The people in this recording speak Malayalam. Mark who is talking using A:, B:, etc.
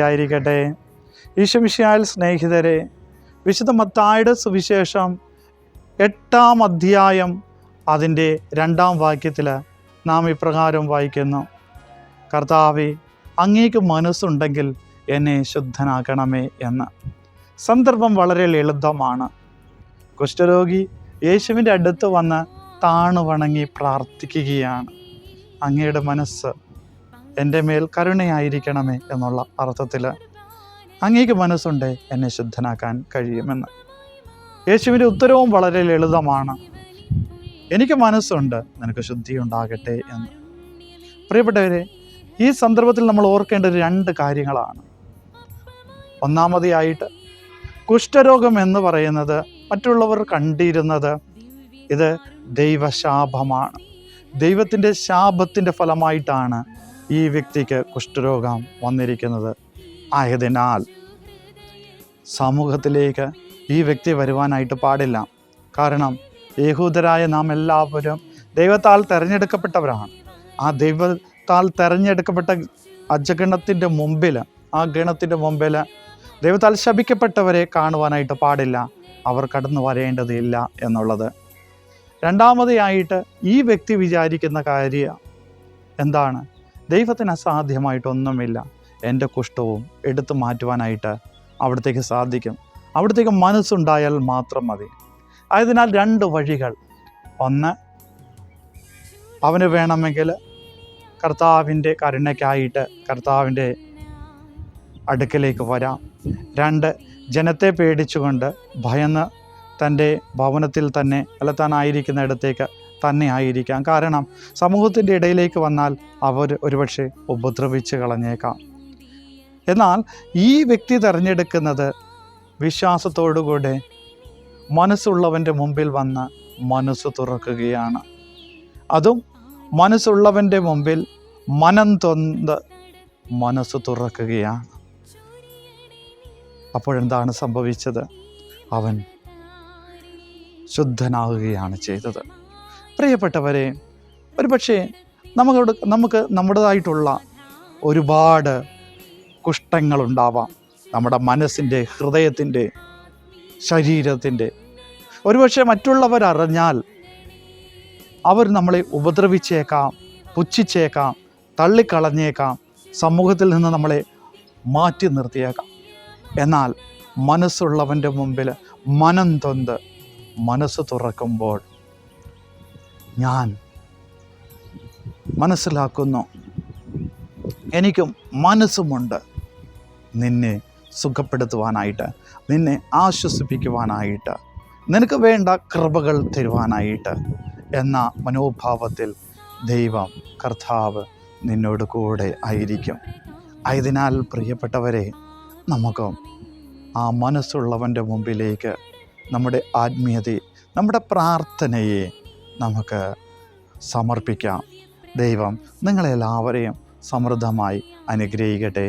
A: ആയിരിക്കട്ടെ. ഈശമിഷയാൽ സ്നേഹിതരെ വിശുദ്ധ മത്തായുടെ സുവിശേഷം എട്ടാം അധ്യായം അതിന്റെ രണ്ടാം വാക്യത്തിൽ നാം ഇപ്രകാരം വായിക്കുന്നു. കർത്താവെ അങ്ങേക്ക് മനസ്സുണ്ടെങ്കിൽ എന്നെ ശുദ്ധനാക്കണമേ എന്ന്. സന്ദർഭം വളരെ ലളിതമാണ്. കുഷ്ഠരോഗി യേശുവിന്റെ അടുത്ത് വന്ന് താണു വണങ്ങി പ്രാർത്ഥിക്കുകയാണ്. അങ്ങയുടെ മനസ്സ് എന്റെ മേൽ കരുണയായിരിക്കണമേ എന്നുള്ള അർത്ഥത്തിൽ അങ്ങേക്ക് മനസ്സുണ്ട് എന്നെ ശുദ്ധനാക്കാൻ കഴിയുമെന്ന്. യേശുവിന്റെ ഉത്തരവും വളരെ ലളിതമാണ്. എനിക്ക് മനസ്സുണ്ട് നിനക്ക് ശുദ്ധി ഉണ്ടാകട്ടെ എന്ന്. പ്രിയപ്പെട്ടവരെ ഈ സന്ദർഭത്തിൽ നമ്മൾ ഓർക്കേണ്ട രണ്ട് കാര്യങ്ങളാണ്. ഒന്നാമതായിട്ട് കുഷ്ഠരോഗം എന്ന് പറയുന്നത് മറ്റുള്ളവർ കണ്ടിരുന്നത് ഇത് ദൈവശാപമാണ്. ദൈവത്തിന്റെ ശാപത്തിന്റെ ഫലമായിട്ടാണ് ഈ വ്യക്തിക്ക് കുഷ്ഠരോഗം വന്നിരിക്കുന്നത് ആയതിനാൽ സമൂഹത്തിലേക്ക് ഈ വ്യക്തി വരുവാനായിട്ട് പാടില്ല. കാരണം യഹൂദരായ നാം എല്ലാവരും ദൈവത്താൽ തിരഞ്ഞെടുക്കപ്പെട്ടവരാണ്. ആ ദൈവത്താൽ തിരഞ്ഞെടുക്കപ്പെട്ട അജഗണത്തിന്റെ മുമ്പിൽ ആ ഗണത്തിന്റെ മുമ്പിൽ ദൈവത്താൽ ശപിക്കപ്പെട്ടവരെ കാണുവാനായിട്ട് പാടില്ല. അവർ കടന്നു വരേണ്ടതില്ല എന്നുള്ളത്. രണ്ടാമതായിട്ട് ഈ വ്യക്തി വിചാരിക്കുന്ന കാര്യം എന്താണ്? ദൈവത്തിന് അസാധ്യമായിട്ടൊന്നുമില്ല. എന്റെ കുഷ്ഠവും എടുത്തു മാറ്റുവാനായിട്ട് അവിടത്തേക്ക് സാധിക്കും. അവിടത്തേക്ക് മനസ്സുണ്ടായാൽ മാത്രം മതി. ആയതിനാൽ രണ്ട് വഴികൾ. ഒന്ന് അവന് വേണമെങ്കിൽ കർത്താവിന്റെ കരുണയ്ക്കായിട്ട് കർത്താവിന്റെ അടുക്കലേക്ക് വരാം. രണ്ട് ജനത്തെ പേടിച്ചുകൊണ്ട് ഭയന്ന് തന്റെ ഭവനത്തിൽ തന്നെ അല്ല താൻ ഇടത്തേക്ക് തന്നെ ആയിരിക്കാം കാരണം സമൂഹത്തിന്റെ ഇടയിലേക്ക് വന്നാൽ അവർ ഒരുപക്ഷെ ഉപദ്രവിച്ച് കളഞ്ഞേക്കാം. എന്നാൽ ഈ വ്യക്തി തിരഞ്ഞെടുക്കുന്നത് വിശ്വാസത്തോടുകൂടെ മനസ്സുള്ളവന്റെ മുമ്പിൽ വന്ന് മനസ്സ് തുറക്കുകയാണ്. അതും മനസ്സുള്ളവന്റെ മുമ്പിൽ മനം തൊന്ത് മനസ്സ് തുറക്കുകയാണ്. അപ്പോഴെന്താണ് സംഭവിച്ചത്? അവൻ ശുദ്ധനാകുകയാണ് ചെയ്തത്. പ്രിയപ്പെട്ടവരെ ഒരുപക്ഷെ നമുക്ക് നമുക്ക് നമ്മുടേതായിട്ടുള്ള ഒരുപാട് കുഷ്ഠങ്ങളുണ്ടാവാം. നമ്മുടെ മനസ്സിന്റെ ഹൃദയത്തിന്റെ ശരീരത്തിന്റെ. ഒരുപക്ഷെ മറ്റുള്ളവർ അറിഞ്ഞാൽ അവർ നമ്മളെ ഉപദ്രവിച്ചേക്കാം പുച്ഛിച്ചേക്കാം തള്ളിക്കളഞ്ഞേക്കാം സമൂഹത്തിൽ നിന്ന് നമ്മളെ മാറ്റി നിർത്തിയേക്കാം. എന്നാൽ മനസ്സുള്ളവന്റെ മുമ്പിൽ മനം തൊന്ത് മനസ്സ് തുറക്കുമ്പോൾ ഞാൻ മനസ്സിലാക്കുന്നു. എനിക്കും മനസ്സുമുണ്ട് നിന്നെ സുഖപ്പെടുത്തുവാനായിട്ട് നിന്നെ ആശ്വസിപ്പിക്കുവാനായിട്ട് നിനക്ക് വേണ്ട കൃപകൾ തരുവാനായിട്ട് എന്ന മനോഭാവത്തിൽ ദൈവം കർത്താവ് നിന്നോട് കൂടെ ആയിരിക്കും. ആയതിനാൽ പ്രിയപ്പെട്ടവരെ നമുക്ക് ആ മനസ്സുള്ളവന്റെ മുമ്പിലേക്ക് നമ്മുടെ ആത്മീയതയെ നമ്മുടെ പ്രാർത്ഥനയെ നമുക്ക് സമർപ്പിക്കാം. ദൈവം നിങ്ങളെല്ലാവരെയും സമൃദ്ധമായി അനുഗ്രഹിക്കട്ടെ.